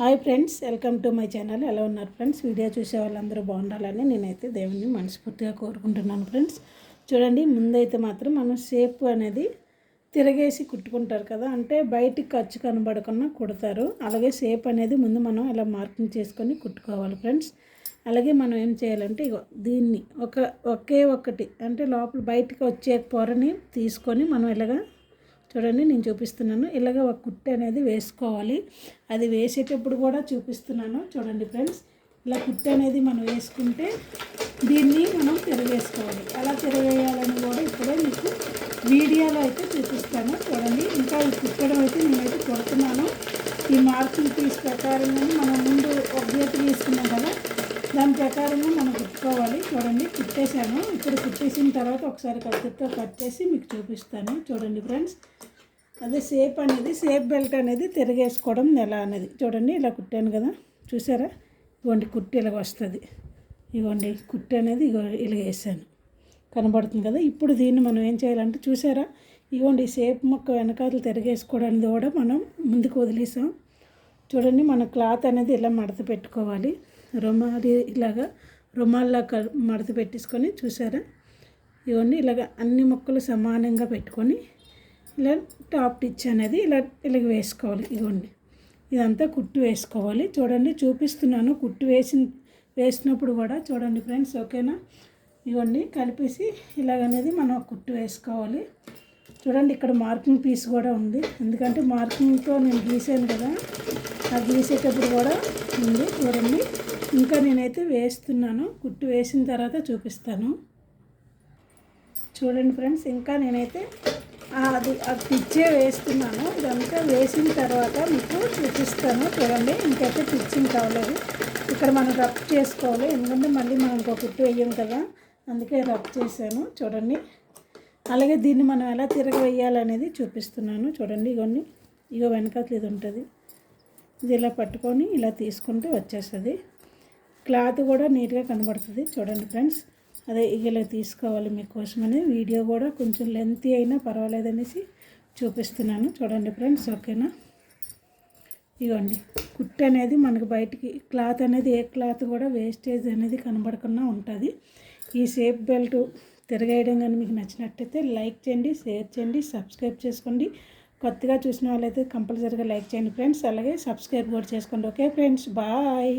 Hi friends welcome to my channel. ఎలా ఉన్నారు friends? Video చూసే వాళ్ళందరూ బాగుండాలని నేనైతే దేవుణ్ణి మనస్ఫూర్తిగా కోరుకుంటున్నాను ఫ్రెండ్స్. చూడండి ముందైతే మాత్రం మనం షేప్ అనేది తిరగేసి కుట్టుకుంటారు కదా అంటే బయటికి ఖర్చు కనబడకుండా కుడతారు. అలాగే షేప్ అనేది ముందు మనం ఇలా మార్కింగ్ చేసుకొని కుట్టుకోవాలి ఫ్రెండ్స్. అలాగే మనం ఏం చేయాలంటే ఇగో దీన్ని ఒక ఒకే ఒకటి అంటే లోపల బయటికి వచ్చే పొరని తీసుకొని మనం ఇలాగా చూడండి నేను చూపిస్తున్నాను. ఇలాగ ఒక కుట్టు అనేది వేసుకోవాలి. అది వేసేటప్పుడు కూడా చూపిస్తున్నాను. చూడండి ఫ్రెండ్స్ ఇలా కుట్టు అనేది మనం వేసుకుంటే దీన్ని మనం తిరగేసుకోవాలి. అలా తిరగేయాలని కూడా ఇప్పుడే మీకు వీడియోలో అయితే చూపిస్తాను. చూడండి ఇంకా ఈ కుట్టడం అయితే నేనైతే కొడుతున్నాను. ఈ మార్కులు పీస్ ప్రకారంగానే మనం ముందు ఒక గీత దాని ప్రకారంగా మనం కుట్టుకోవాలి చూడండి కుట్టేశాను. ఇప్పుడు కుట్టేసిన తర్వాత ఒకసారి కత్తితో కట్ చేసి మీకు చూపిస్తాను. చూడండి ఫ్రెండ్స్ అదే సేప్ అనేది సేప్ బెల్ట్ అనేది తిరగేసుకోవడం ఎలా అనేది. చూడండి ఇలా కుట్టాను కదా. చూసారా? ఇగోండి కుట్టి ఇలాగ వస్తుంది. ఇగోండి కుట్టి అనేది ఇగో ఇలా వేసాను. కనబడుతుంది కదా? ఇప్పుడు దీన్ని మనం ఏం చేయాలంటే చూసారా? ఇగోండి సేప్ మొక్క వెనకాతలు తిరగేసుకోవడానికి కూడా మనం ముందుకు వదిలేసాం. చూడండి మన క్లాత్ అనేది ఇలా మడత పెట్టుకోవాలి. రుమాలి ఇలాగా రుమాల్లా మడత పెట్టేసుకొని చూసారా? ఇవన్నీ ఇలాగ అన్ని మొక్కలు సమానంగా పెట్టుకొని ఇలా టాప్ టిచ్ అనేది ఇలా ఇలాగ వేసుకోవాలి. ఇవన్నీ ఇదంతా కుట్టు వేసుకోవాలి. చూడండి చూపిస్తున్నాను. కుట్టు వేసిన వేసినప్పుడు కూడా చూడండి ఫ్రెండ్స్ ఓకేనా? ఇవన్నీ కలిపేసి ఇలాగనేది మనం కుట్టు వేసుకోవాలి. చూడండి ఇక్కడ మార్కింగ్ పీస్ కూడా ఉంది. ఎందుకంటే మార్కింగ్తో నేను గీసాను కదా ఆ గీసేటప్పుడు కూడా ఉంది. చూడండి. ఇంకా నేనైతే వేస్తున్నాను. కుట్టు వేసిన తర్వాత చూపిస్తాను. చూడండి ఫ్రెండ్స్ ఇంకా నేనైతే అది అది పిచ్చే వేస్తున్నాను. ఇదంతా వేసిన తర్వాత మీకు చూపిస్తాను. చూడండి ఇంకైతే పిచ్చింగ్ కావలేదు. ఇక్కడ మనం రబ్ చేసుకోవాలి. ఎందుకంటే మళ్ళీ మనం ఇంకో కుట్టు వేయం కదా. అందుకే రబ్ చేశాను. చూడండి అలాగే దీన్ని మనం ఎలా తిరగవేయాలనేది చూపిస్తున్నాను. చూడండి ఇవన్నీ ఇగో వెనకాతలు ఇది ఉంటుంది. ఇది ఇలా పట్టుకొని ఇలా తీసుకుంటే వచ్చేస్తుంది. క్లాత్ కూడా నీట్గా కనబడుతుంది. చూడండి ఫ్రెండ్స్. అదే ఇలా తీసుకోవాలి మీకోసమని. వీడియో కూడా కొంచెం లెంత్ అయినా పర్వాలేదనేసి చూపిస్తున్నాను. చూడండి ఫ్రెండ్స్ ఓకేనా? ఇవ్వండి కుట్టు అనేది మనకు బయటికి క్లాత్ అనేది ఏ క్లాత్ కూడా వేస్టేజ్ అనేది కనబడకుండా ఉంటుంది. ఈ సేఫ్ బెల్ట్ తిరగేయడం కానీ మీకు నచ్చినట్టయితే లైక్ చేయండి షేర్ చేయండి సబ్స్క్రైబ్ చేసుకోండి. కొత్తగా చూసిన వాళ్ళైతే కంపల్సరీగా లైక్ చేయండి ఫ్రెండ్స్. అలాగే సబ్స్క్రైబ్ కూడా చేసుకోండి. Okay friends bye